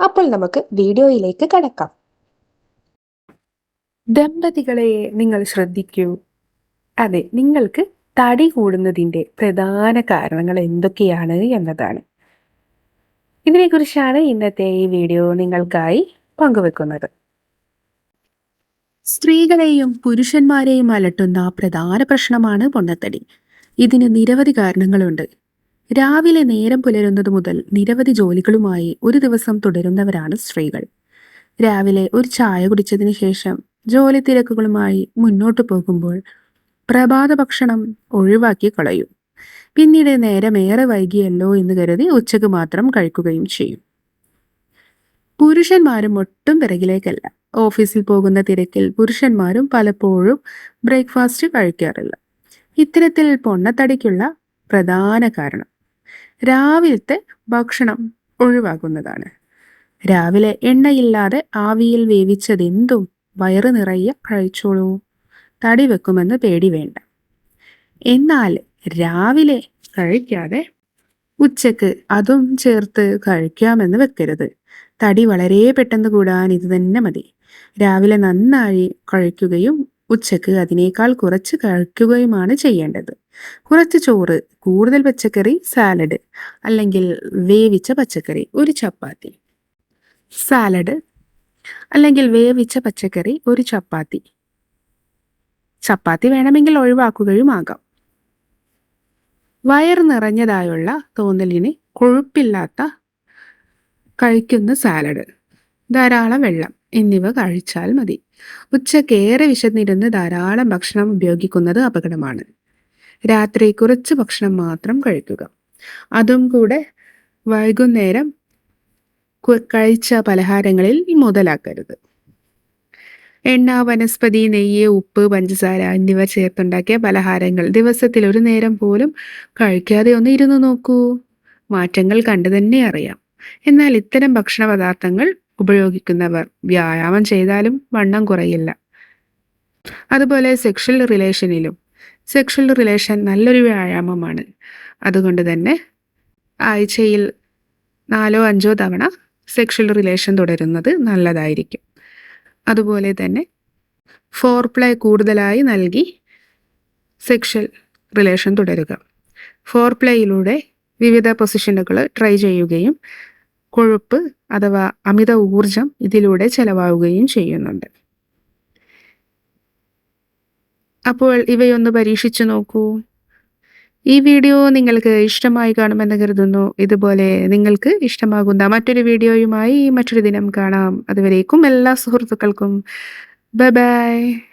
അപ്പോൾ നമുക്ക് വീഡിയോയിലേക്ക് കടക്കാം. ദമ്പതികളെ നിങ്ങൾ ശ്രദ്ധിക്കൂ. അതെ നിങ്ങൾക്ക് തടി കൂടുന്നതിന്റെ പ്രധാന കാരണങ്ങൾ എന്തൊക്കെയാണ് എന്നതാണ്. ഇതിനെക്കുറിച്ചാണ് ഇന്നത്തെ ഈ വീഡിയോ നിങ്ങൾക്കായി പങ്കുവെക്കുന്നത്. സ്ത്രീകളെയും പുരുഷന്മാരെയും അലട്ടുന്ന പ്രധാന പ്രശ്നമാണ് പൊണ്ണത്തടി ഇതിന് നിരവധി കാരണങ്ങളുണ്ട്. രാവിലെ നേരം പുലരുന്നത് മുതൽ നിരവധി ജോലികളുമായി ഒരു ദിവസം തുടരുന്നവരാണ് സ്ത്രീകൾ. രാവിലെ ഒരു ചായ കുടിച്ചതിന് ശേഷം ജോലി തിരക്കുകളുമായി മുന്നോട്ട് പോകുമ്പോൾ പ്രഭാത ഭക്ഷണം ഒഴിവാക്കി കളയും. പിന്നീട് നേരമേറെ വൈകിയല്ലോ എന്ന് കരുതി ഉച്ചയ്ക്ക് മാത്രം കഴിക്കുകയും ചെയ്യും. പുരുഷന്മാരും ഒട്ടും പിറകിലേക്കല്ല. ഓഫീസിൽ പോകുന്ന തിരക്കിൽ പുരുഷന്മാരും പലപ്പോഴും ബ്രേക്ക്ഫാസ്റ്റ് കഴിക്കാറില്ല. ഇത്തരത്തിൽ പൊണ്ണത്തടിക്കുള്ള പ്രധാന കാരണം രാവിലത്തെ ഭക്ഷണം ഒഴിവാക്കുന്നതാണ് രാവിലെ എണ്ണയില്ലാതെ ആവിയിൽ വേവിച്ചതെന്തും വയറ് നിറയെ കഴിച്ചോളൂ. തടി വെക്കുമെന്ന് പേടി വേണ്ട. എന്നാൽ രാവിലെ കഴിക്കാതെ ഉച്ചയ്ക്ക് അതും ചേർത്ത് കഴിക്കാമെന്ന് വെക്കരുത്. തടി വളരെ പെട്ടെന്ന് കൂടാൻ ഇത് തന്നെ മതി. രാവിലെ നന്നായി കഴിക്കുകയും ഉച്ചയ്ക്ക് അതിനേക്കാൾ കുറച്ച് കഴിക്കുകയുമാണ് ചെയ്യേണ്ടത്. കുറച്ച് ചോറ് കൂടുതൽ പച്ചക്കറി സാലഡ് അല്ലെങ്കിൽ വേവിച്ച പച്ചക്കറി ഒരു ചപ്പാത്തി. സാലഡ് അല്ലെങ്കിൽ വേവിച്ച പച്ചക്കറി ഒരു ചപ്പാത്തി. ചപ്പാത്തി വേണമെങ്കിൽ ഒഴിവാക്കുകയും ആകാം വയർ നിറഞ്ഞതായുള്ള തോന്നലിന് കൊഴുപ്പില്ലാത്ത കഴിക്കുന്ന സാലഡ് ധാരാളം വെള്ളം എന്നിവ കഴിച്ചാൽ മതി. ഉച്ചക്കേറെ വിശന്നിരുന്ന് ധാരാളം ഭക്ഷണം ഉപയോഗിക്കുന്നത് അപകടമാണ്. രാത്രി കുറച്ച് ഭക്ഷണം മാത്രം കഴിക്കുക. അതും കൂടെ വൈകുന്നേരം കഴിച്ച പലഹാരങ്ങളിൽ മുതലാക്കരുത്. എണ്ണ വനസ്പതി നെയ്യ് ഉപ്പ് പഞ്ചസാര എന്നിവ ചേർത്തുണ്ടാക്കിയ പലഹാരങ്ങൾ ദിവസത്തിൽ ഒരു നേരം പോലും കഴിക്കാതെ ഒന്ന് ഇരുന്ന് നോക്കൂ. മാറ്റങ്ങൾ കണ്ടു തന്നെ അറിയാം. എന്നാൽ ഇത്തരം ഭക്ഷണ പദാർത്ഥങ്ങൾ ഉപയോഗിക്കുന്നവർ വ്യായാമം ചെയ്താലും വണ്ണം കുറയില്ല. അതുപോലെ സെക്ഷൽ റിലേഷനിലും സെക്ഷൽ റിലേഷൻ നല്ലൊരു വ്യായാമമാണ്. അതുകൊണ്ട് തന്നെ ആഴ്ചയിൽ നാലോ അഞ്ചോ തവണ സെക്ഷൽ റിലേഷൻ തുടരുന്നത് നല്ലതായിരിക്കും. അതുപോലെ തന്നെ ഫോർ പ്ലേ കൂടുതലായി നൽകി സെക്ഷൽ റിലേഷൻ തുടരുക. ഫോർ പ്ലേയിലൂടെ വിവിധ പൊസിഷനുകൾ ട്രൈ ചെയ്യുകയും കൊഴുപ്പ് അഥവാ അമിത ഊർജം ഇതിലൂടെ ചെലവാകുകയും ചെയ്യുന്നുണ്ട്. അപ്പോൾ ഇവയൊന്ന് പരീക്ഷിച്ചു നോക്കൂ. ഈ വീഡിയോ നിങ്ങൾക്ക് ഇഷ്ടമായി കാണുമെന്ന് കരുതുന്നു. ഇതുപോലെ നിങ്ങൾക്ക് ഇഷ്ടമാകുന്ന മറ്റൊരു വീഡിയോയുമായി മറ്റൊരു ദിനം കാണാം. അതുവരേക്കും എല്ലാ സുഹൃത്തുക്കൾക്കും. Bye bye.